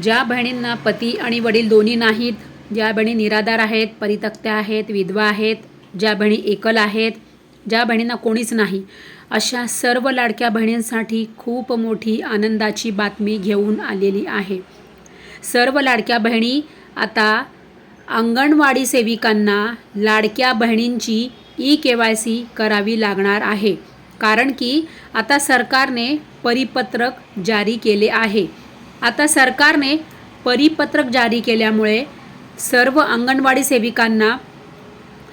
ज्या बहिणींना पती आणि वडील दोन्ही नाहीत ज्या बहिणी निराधार आहेत परितक्त्या आहेत विधवा आहेत ज्या बहिणी एकल आहेत ज्या बहिणींना कोणीच नाही अशा सर्व लाडक्या बहिणींसाठी खूप मोठी आनंदाची बातमी घेऊन आलेली आहे. सर्व लाडक्या बहिणी आता अंगणवाडी सेविकांना लाडक्या बहिणींची ई के वाय सी करावी लागणार आहे कारण की आता सरकारने परिपत्रक जारी केले आहे. आता सरकारने परिपत्रक जारी केल्यामुळे सर्व अंगणवाडी सेविकांना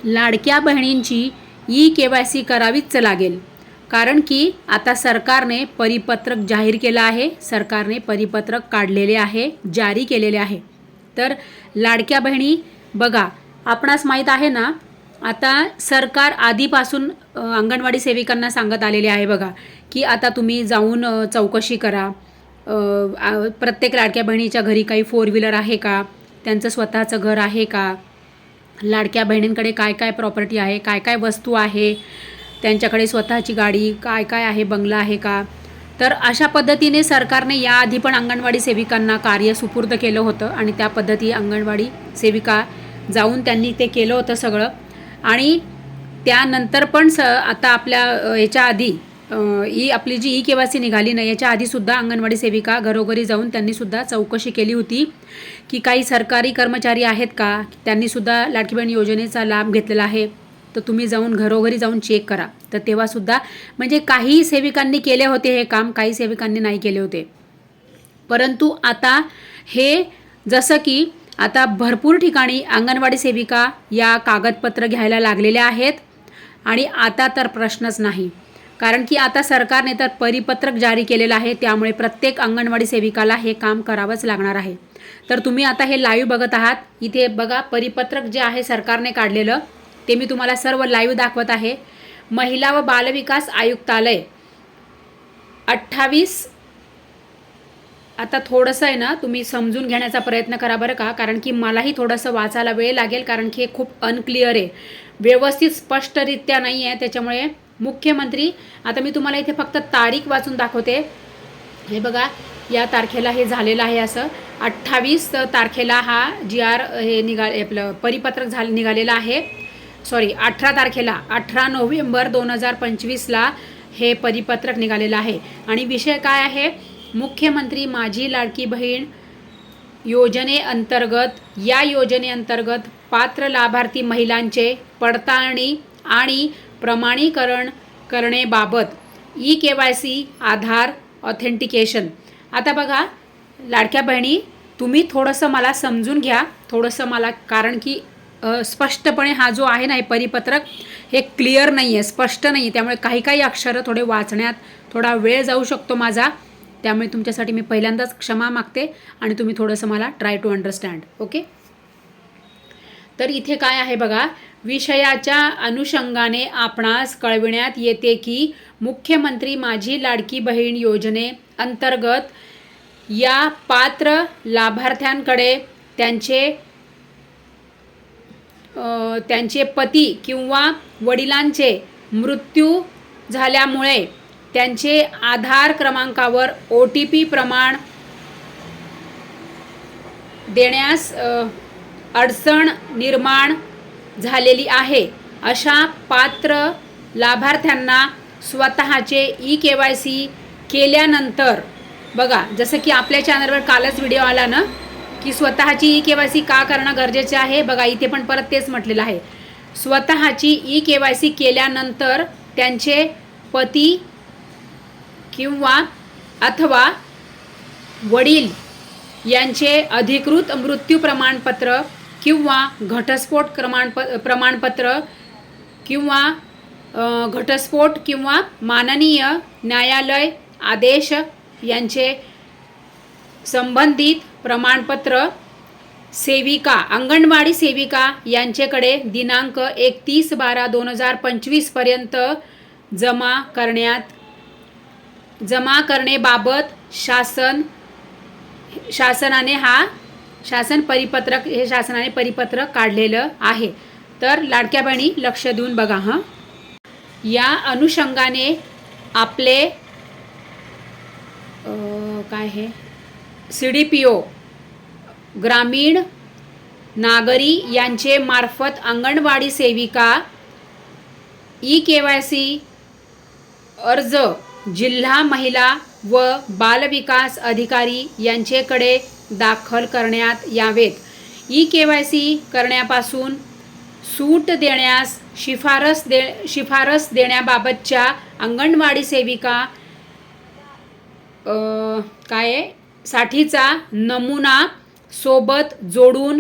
लाडक्या बहिणींची ई के वाय सी करावीच लागेल. कारण की आता सरकारने परिपत्रक जाहीर केलं आहे सरकारने परिपत्रक काढलेले आहे जारी केलेले आहे. तर लाडक्या बहिणी बघा आपणास माहीत आहे ना आता सरकार आधीपासून अंगणवाडी सेविकांना सांगत आलेले आहे बघा की आता तुम्ही जाऊन चौकशी करा. प्रत्येक लाडक्या बहिणीच्या घरी काही फोर व्हीलर आहे का? त्यांचं स्वतःचं घर आहे का? लाडक्या बहिणींकडे काय काय प्रॉपर्टी आहे? काय काय वस्तू आहे? त्यांच्याकडे स्वतःची गाडी काय काय आहे? बंगला आहे का? तर अशा पद्धतीने सरकारने याआधी पण अंगणवाडी सेविकांना कार्य सुपूर्द केलं होतं आणि त्या पद्धती अंगणवाडी सेविका जाऊन त्यांनी ते केलं होतं सगळं. आणि त्यानंतर पण स आता आपल्या याच्या आधी ई आपली जी ई के निघाली नाही याच्या आधीसुद्धा अंगणवाडी सेविका घरोघरी जाऊन त्यांनीसुद्धा चौकशी केली होती की काही सरकारी कर्मचारी आहेत का? त्यांनीसुद्धा लाडकी बहीण योजनेचा लाभ घेतलेला आहे. तर तुम्ही जाऊन घरोघरी जाऊन चेक करा. तर तेव्हासुद्धा म्हणजे काही सेविकांनी केले होते हे काम काही सेविकांनी नाही केले होते. परंतु आता हे जसं की आता भरपूर ठिकाणी अंगणवाडी सेविका या कागदपत्र घ्यायला लागलेल्या आहेत आणि आता तर प्रश्नच नाही. कारण की आता सरकारने तर परिपत्रक जारी केलेलं आहे त्यामुळे प्रत्येक अंगणवाडी सेविकाला हे काम करावंच लागणार आहे. तर तुम्ही आता हे लाईव्ह बघत आहात. इथे बघा परिपत्रक जे आहे सरकारने काढलेलं ते मी तुम्हाला सर्व लाईव्ह दाखवत आहे. महिला व बालविकास आयुक्तालय. अठ्ठावीस आता थोडंसं आहे ना तुम्ही समजून घेण्याचा प्रयत्न करा बरं का कारण की मलाही थोडंसं वाचायला वेळ लागेल कारण की हे खूप अनक्लिअर आहे. व्यवस्थित स्पष्टरित्या नाही आहे त्याच्यामुळे मुख्यमंत्री. आता मी तुम्हाला इथे फक्त तारीख वाचून दाखवते. हे बघा या तारखेला हे झालेलं आहे असं. अठ्ठावीस तारखेला हा जी आर हे निघा आपलं परिपत्रक झालं निघालेलं आहे. सॉरी अठरा तारखेला अठरा नोव्हेंबर दोन हजार पंचवीसला हे परिपत्रक निघालेलं आहे. आणि विषय काय आहे? मुख्यमंत्री माझी लाडकी बहीण योजनेअंतर्गत या योजनेअंतर्गत पात्र लाभार्थी महिलांचे पडताळणी आणि प्रमाणीकरण करणेबाबत E K Y C Aadhaar authentication. आता बघा लाडक्या बहिणी तुम्ही थोडंसं मला समजून घ्या. थोडंसं मला कारण की स्पष्टपणे हा जो आहे ना हे परिपत्रक हे क्लिअर नाही आहे स्पष्ट नाही आहे त्यामुळे काही काही अक्षरं थोडे वाचण्यात थोडा वेळ जाऊ शकतो माझा. त्यामुळे तुमच्यासाठी मी पहिल्यांदाच क्षमा मागते आणि तुम्ही थोडंसं मला ट्राय टू अंडरस्टँड ओके तर इथे काय आहे बघा? विषयाच्या अनुषंगाने आपणास कळविण्यात येते की मुख्यमंत्री माझी लाडकी बहीण योजने अंतर्गत या पात्र लाभार्थ्यांकडे त्यांचे त्यांचे पती किंवा वडिलांचे मृत्यू झाल्यामुळे त्यांचे आधार क्रमांकावर ओ टी पी प्रमाण देण्यास अडचण निर्माण झालेली आहे. अशा पात्र लाभार्थ्यांना स्वतःचे ई के वाय सी केल्यानंतर बघा जसं की आपल्या चॅनलवर कालच व्हिडिओ आला ना की स्वतःची ई के वाय सी का करणं गरजेचे आहे? बघा इथे पण परत तेच म्हटलेलं आहे. स्वतःची ई के वाय सी केल्यानंतर त्यांचे पती किंवा अथवा वडील यांचे अधिकृत मृत्यू प्रमाणपत्र किंवा घटस्फोट क्रमाणप प्रमाणपत्र किंवा घटस्फोट किंवा माननीय न्यायालय आदेश यांचे संबंधित प्रमाणपत्र सेविका अंगणवाडी सेविका यांच्याकडे दिनांक एकतीस बारा दोन हजार पंचवीसपर्यंत जमा करण्यात जमा करण्याबाबत शासन शासनाने हा शासन परिपत्रक हे शासनाने परिपत्रक काढलेलं आहे. तर लाडक्या बहिणी लक्ष देऊन बघा हां. या अनुषंगाने आपले काय हे? सी डी पी ओ ग्रामीण नागरी यांचे मार्फत अंगणवाडी सेविका ई के वाय सी अर्ज जिल्हा महिला व बालविकास अधिकारी यांचेकडे दाखल करण्यात यावेत. ई के वाय सी करण्यापासून सूट देण्यास शिफारस दे शिफारस देण्याबाबतच्या अंगणवाडी सेविका काय साठीचा नमुना सोबत जोडून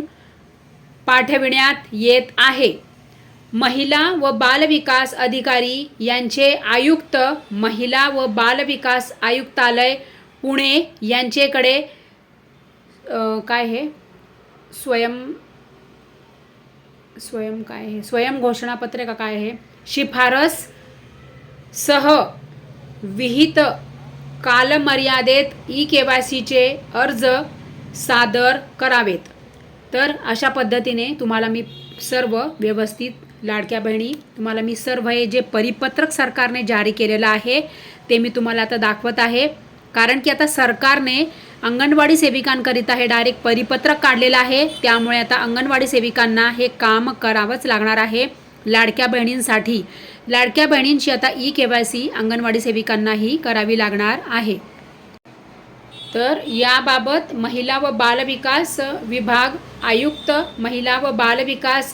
पाठविण्यात येत आहे. महिला व बालविकास अधिकारी यांचे आयुक्त महिला व बालविकास आयुक्तालय पुणे यांचेकडे काय हे? स्वयं स्वयं काय आहे स्वयं घोषणापत्र का काय आहे शिफारस सह विहित कालमर्यादेत ई के वाय सीचे अर्ज सादर करावेत. तर अशा पद्धतीने तुम्हाला मी सर्व व्यवस्थित लाडक्या बहिणी तुम्हाला मी सर्व हे जे परिपत्रक सरकारने जारी केलेलं आहे ते मी तुम्हाला आता दाखवत आहे. कारण की आता सरकारने अंगणवाडी सेविकांकरिता हे डायरेक्ट परिपत्रक काढलेलं आहे. त्यामुळे आता अंगणवाडी सेविकांना हे काम करावंच लागणार आहे लाडक्या बहिणींसाठी. लाडक्या बहिणींची आता E K Y C anganwadi सेविकांनाही करावी लागणार आहे. तर याबाबत महिला व बालविकास विभाग आयुक्त महिला व बालविकास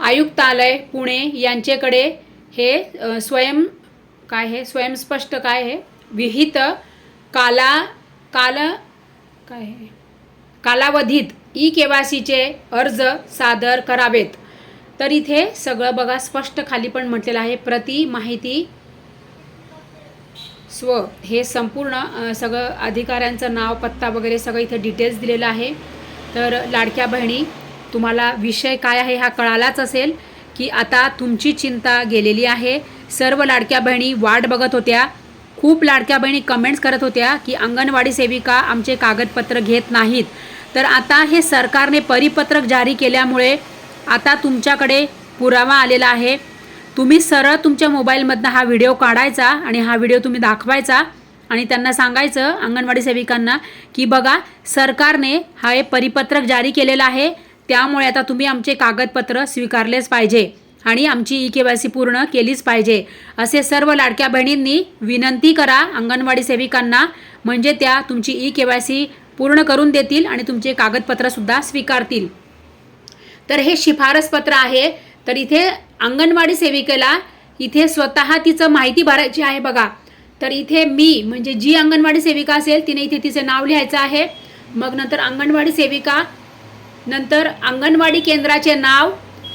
आयुक्तालय पुणे यांचेकडे हे स्वयं काय हे स्वयंस्पष्ट काय हे विहित काला काल काय? कालावधीत ई के वाय सीचे अर्ज सादर करावेत. तर इथे सगळं बघा स्पष्ट खाली पण म्हटलेलं आहे. प्रति माहिती स्व हे संपूर्ण सगळं अधिकाऱ्यांचं नाव पत्ता वगैरे सगळं इथे डिटेल्स दिलेलं आहे. तर लाडक्या बहिणी तुम्हाला विषय काय आहे हा कळालाच असेल की आता तुमची चिंता गेलेली आहे. सर्व लाडक्या बहिणी वाट बघत होत्या. खूप लाडक्या बहिणी कमेंट्स करत होत्या की अंगणवाडी सेविका आमचे कागदपत्र घेत नाहीत. तर आता हे सरकारने परिपत्रक जारी केल्यामुळे आता तुमच्याकडे पुरावा आलेला आहे. तुम्ही सरळ तुमच्या मोबाईलमधनं हा व्हिडिओ काढायचा आणि हा व्हिडिओ तुम्ही दाखवायचा आणि त्यांना सांगायचं अंगणवाडी सेविकांना की बघा सरकारने हा हे परिपत्रक जारी केलेलं आहे. त्यामुळे आता तुम्ही आमचे कागदपत्र स्वीकारलेच पाहिजे. आणि आमची ई के वाय सी पूर्ण केलीच पाहिजे. असे सर्व लाडक्या बहिणींनी विनंती करा अंगणवाडी सेविकांना. म्हणजे त्या तुमची ई के वाय सी पूर्ण करून देतील आणि तुमचे कागदपत्रसुद्धा स्वीकारतील. तर हे शिफारसपत्र आहे. तर इथे अंगणवाडी सेविकेला इथे स्वतः तिचं माहिती भरायची आहे बघा. तर इथे मी म्हणजे जी अंगणवाडी सेविका असेल तिने इथे तिचे नाव लिहायचं आहे. मग नंतर अंगणवाडी सेविका नंतर अंगणवाडी केंद्राचे नाव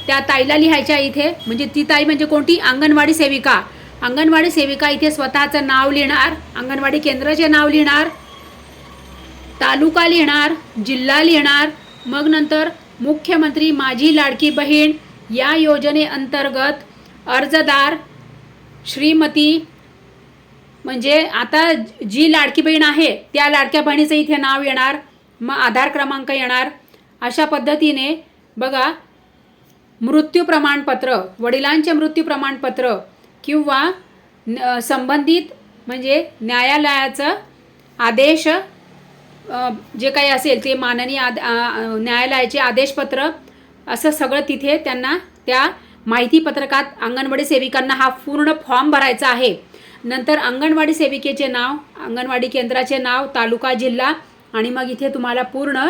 त्या ताईला लिहायच्या इथे. म्हणजे ती ताई म्हणजे कोणती? अंगणवाडी सेविका. अंगणवाडी सेविका इथे स्वतःचं नाव लिहिणार. अंगणवाडी केंद्राचे नाव लिहिणार. तालुका लिहिणार. जिल्हा लिहिणार. मग नंतर मुख्यमंत्री माझी लाडकी बहीण या योजनेअंतर्गत अर्जदार श्रीमती म्हणजे आता जी लाडकी बहीण आहे त्या लाडक्या बहिणीचं इथे नाव येणार. मग आधार क्रमांक येणार. अशा पद्धतीने बघा मृत्यू प्रमाणपत्र वडिलांचे मृत्यू प्रमाणपत्र किंवा संबंधित म्हणजे न्यायालयाचं आदेश जे काही असेल ते माननीय आद न्यायालयाचे आदेशपत्र असं सगळं तिथे त्यांना त्या माहिती पत्रकात अंगणवाडी सेविकांना हा पूर्ण फॉर्म भरायचा आहे. नंतर अंगणवाडी सेविकेचे नाव अंगणवाडी केंद्राचे नाव तालुका जिल्हा आणि मग इथे तुम्हाला पूर्ण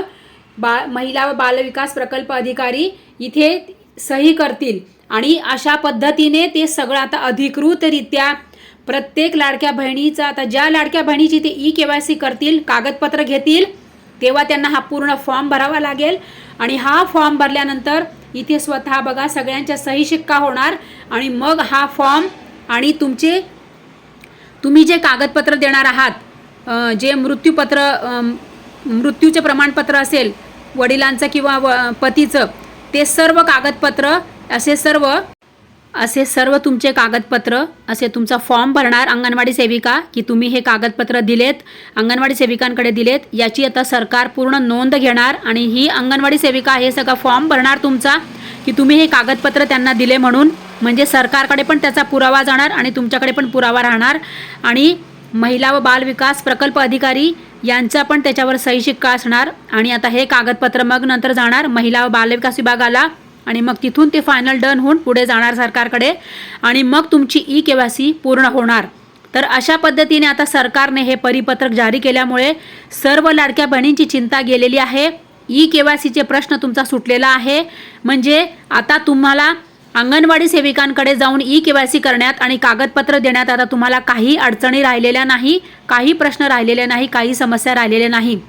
बा महिला व बालविकास प्रकल्प अधिकारी इथे सही करतील. आणि अशा पद्धतीने ते सगळं आता अधिकृतरित्या प्रत्येक लाडक्या बहिणीचा आता ज्या लाडक्या बहिणीची ते ई के वाय सी करतील कागदपत्र घेतील तेव्हा त्यांना हा पूर्ण फॉर्म भरावा लागेल. आणि हा फॉर्म भरल्यानंतर इथे स्वतः बघा सगळ्यांच्या सही शिक्का होणार. आणि मग हा फॉर्म आणि तुमचे तुम्ही जे कागदपत्र देणार आहात जे मृत्यूपत्र मृत्यूचे प्रमाणपत्र असेल वडिलांचं किंवा व पतीचं ते सर्व कागदपत्र असे सर्व असे सर्व तुमचे कागदपत्र असे तुमचा फॉर्म भरणार अंगणवाडी सेविका की तुम्ही हे कागदपत्र दिलेत अंगणवाडी सेविकांकडे दिलेत याची आता सरकार पूर्ण नोंद घेणार आणि ही अंगणवाडी सेविका हे सगळा फॉर्म भरणार तुमचा की तुम्ही हे कागदपत्र त्यांना दिले म्हणून. म्हणजे सरकारकडे पण त्याचा पुरावा जाणार आणि तुमच्याकडे पण पुरावा राहणार आणि महिला व बाल विकास प्रकल्प अधिकारी यांचा पण त्याच्यावर सही शिक्का असणार. आणि आता हे कागदपत्र मग नंतर जाणार महिला व बालविकास विभागाला. आणि मग तिथून ते फायनल डन होऊन पुढे जाणार सरकारकडे. आणि मग तुमची ई के वाय सी पूर्ण होणार. तर अशा पद्धतीने आता सरकारने हे परिपत्रक जारी केल्यामुळे सर्व लाडक्या बहिणींची चिंता गेलेली आहे. ई के वाय सीचे प्रश्न तुमचा सुटलेला आहे. म्हणजे आता तुम्हाला अंगणवाडी सेविकांकडे जाऊन ई के वाय सी करण्यात आणि कागदपत्र देण्यात आता तुम्हाला काही अडचणी राहिलेल्या नाही काही प्रश्न राहिलेले नाही काही समस्या राहिलेल्या नाही.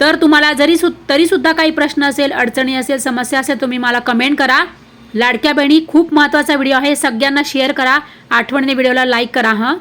तर तुम्हाला जरी सु तरीसुद्धा काही प्रश्न असेल अडचणी असेल समस्या असेल तुम्ही मला कमेंट करा. लाडक्या बहिणी खूप महत्त्वाचा व्हिडिओ आहे. सगळ्यांना शेअर करा. आठवणीने व्हिडिओला लाईक करा हां.